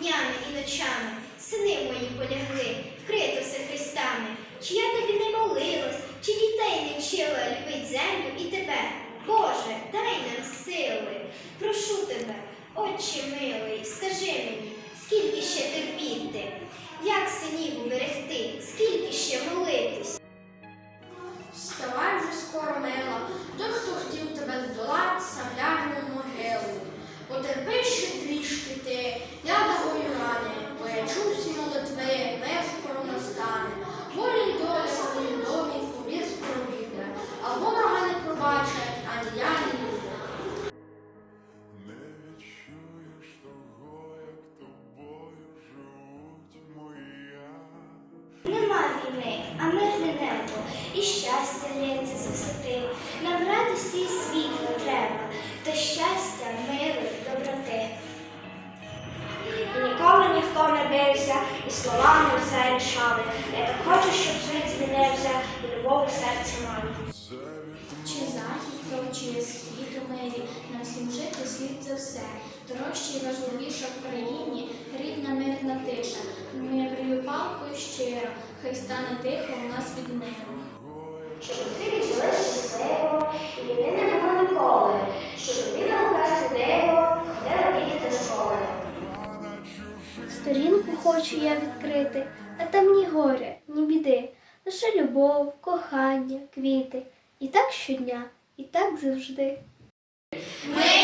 Днями і ночами, і словами все рішали. Я так хочу, щоб світ змінився, і любов у серці від Чи захід прочує схід у мирі, нам всім жити слід за все. Дорожче і важливіше в країні рідна мирна тиша. Тому я прию палкою щиро, хай стане тихо у нас від миру. Сторінку хочу я відкрити, а там ні горя, ні біди, лише любов, кохання, квіти. І так щодня, і так завжди. Ми